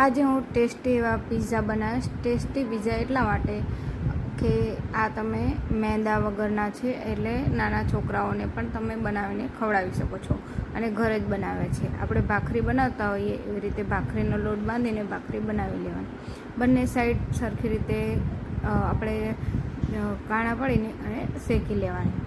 આજે હું ટેસ્ટી એવા પીઝા બનાવીશ. ટેસ્ટી પીઝા એટલા માટે કે આ તમે મેંદા વગરના છે એટલે નાના છોકરાઓને પણ તમે બનાવીને ખવડાવી શકો છો અને ઘરે જ બનાવે છે. આપણે ભાખરી બનાવતા હોઈએ એવી રીતે ભાખરીનો લોટ બાંધીને ભાખરી બનાવી લેવાની. બંને સાઈડ સરખી રીતે આપણે કાણા પડીને અને શેકી લેવાની.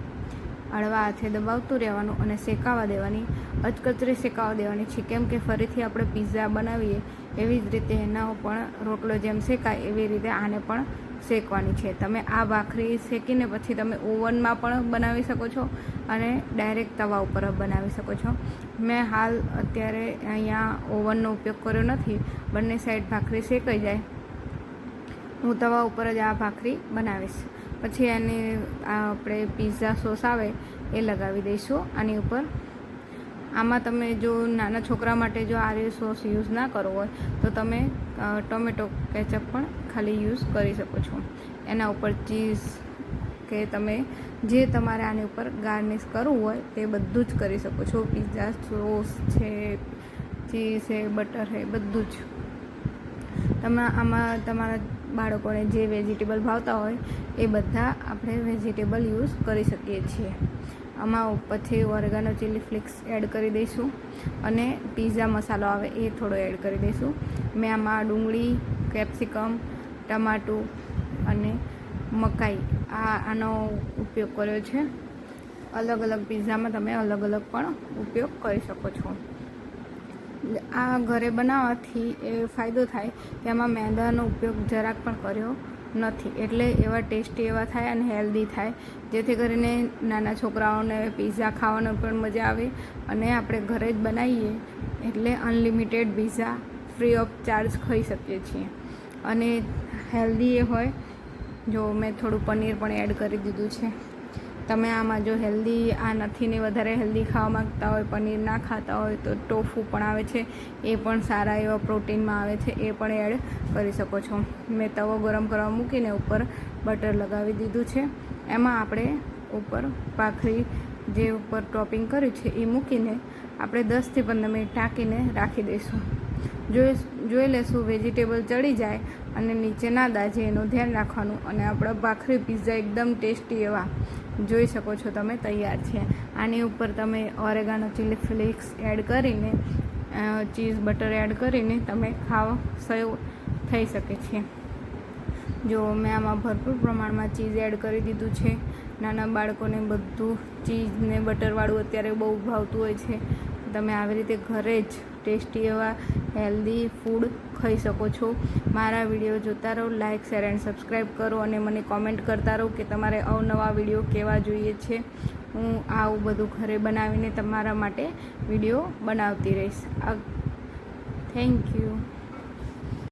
હળવા હાથે દબાવતું રહેવાનું અને શેકાવા દેવાની. અચકચરી શેકાવા દેવાની છે. કેમ કે ફરીથી આપણે પિઝા બનાવીએ એવી જ રીતે એનો પણ રોટલો જેમ શેકાય એવી રીતે આને પણ શેકવાની છે. તમે આ ભાખરી શેકીને પછી તમે ઓવનમાં પણ બનાવી શકો છો અને ડાયરેક્ટ તવા ઉપર બનાવી શકો છો. મેં હાલ અત્યારે અહીંયા ઓવનનો ઉપયોગ કર્યો નથી. બંને સાઈડ ભાખરી શેકાઈ જાય. હું તવા ઉપર જ આ ભાખરી બનાવીશ. પછી એની આપણે પિઝા સોસ આવે એ લગાવી દઈશું. આની ઉપર આમાં તમે જો નાના છોકરા માટે જો આર્ય સોસ યુઝ ના કરવો હોય, તો તમે ટોમેટો કેચઅપ પણ ખાલી યુઝ કરી શકો છો. એના ઉપર ચીઝ કે તમે જે તમારે આની ઉપર ગાર્નિશ કરવું હોય તે બધું જ કરી શકો છો. પિઝા સોસ છે, ચીઝ છે, બટર છે, બધું જ. તમે આમાં તમારા બાળકોને જે વેજીટેબલ ભાવતા હોય, એ બધા આપણે વેજીટેબલ યુઝ કરી શકીએ છીએ. આમાં પછી ઓરેગાનો ચીલી ફ્લેક્સ એડ કરી દઈશું અને પીઝા મસાલો આવે એ થોડો એડ કરી દઈશું. મેં આમાં ડુંગળી કેપ્સિકમ ટમાટું અને મકાઈ આ આનો ઉપયોગ કર્યો છે. અલગ અલગ પીઝામાં તમે અલગ અલગ પણ ઉપયોગ કરી શકો છો. આ ઘરે બનાવવાથી એ ફાયદો થાય કે એમાં મેંદાનો ઉપયોગ જરાક પણ કર્યો નથી. એટલે એવા ટેસ્ટી એવા થાય અને હેલ્ધી થાય. જેથી કરીને નાના છોકરાઓને પીઝા ખાવાનો પણ મજા આવે અને આપણે ઘરે જ બનાવીએ. એટલે unlimited pizza free of charge ખાઈ શકીએ છીએ. અને હેલ્ધી એ હોય. જો મેં થોડું પનીર પણ એડ કરી દીધું છે. તમે આમાં જો હેલ્ધી આ નથી ને વધારે હેલ્ધી ખાવા માંગતા હોય, પનીર ના ખાતા હોય તો ટોફુ પણ આવે છે, એ પણ સારા એવા પ્રોટીનમાં આવે છે, એ પણ એડ કરી શકો છો. મેં તવો ગરમ કરવા મૂકીને ઉપર બટર લગાવી દીધું છે. એમાં આપણે ઉપર ભાખરી જે ઉપર ટોપિંગ કર્યું છે એ મૂકીને આપણે દસથી પંદર મિનિટ ઢાંકીને રાખી દઈશું. જોઈ જોઈ લેશું વેજીટેબલ ચડી જાય અને નીચે ના દાજે એનું ધ્યાન રાખવાનું અને આપણા ભાખરી પીઝા એકદમ ટેસ્ટી એવા જોઈ શકો છો તમે તૈયાર છે. આની ઉપર તમે ઓરેગાનો ચીલી ફ્લેક્સ એડ કરીને ચીઝ બટર એડ કરીને તમે ખાવ, સર્વ થઈ શકે છે. જો મેં આમાં ભરપૂર પ્રમાણમાં ચીઝ એડ કરી દીધું છે. નાના બાળકોને બધું ચીઝ ને બટરવાળું અત્યારે બહુ ભાવતું હોય છે. તમે આવી રીતે ઘરે જ ટેસ્ટી એવા હેલ્ધી ફૂડ ખાઈ શકો છો. મારા વીડિયો જોતા રહો લાઇક શેર એન્ડ સબસ્ક્રાઈબ કરો અને મને કોમેન્ટ કરતા રહો કે તમારે અવનવા વીડિયો કેવા જોઈએ છે. હું આવું બધું ઘરે બનાવીને તમારા માટે વીડિયો બનાવતી રહીશ. Thank you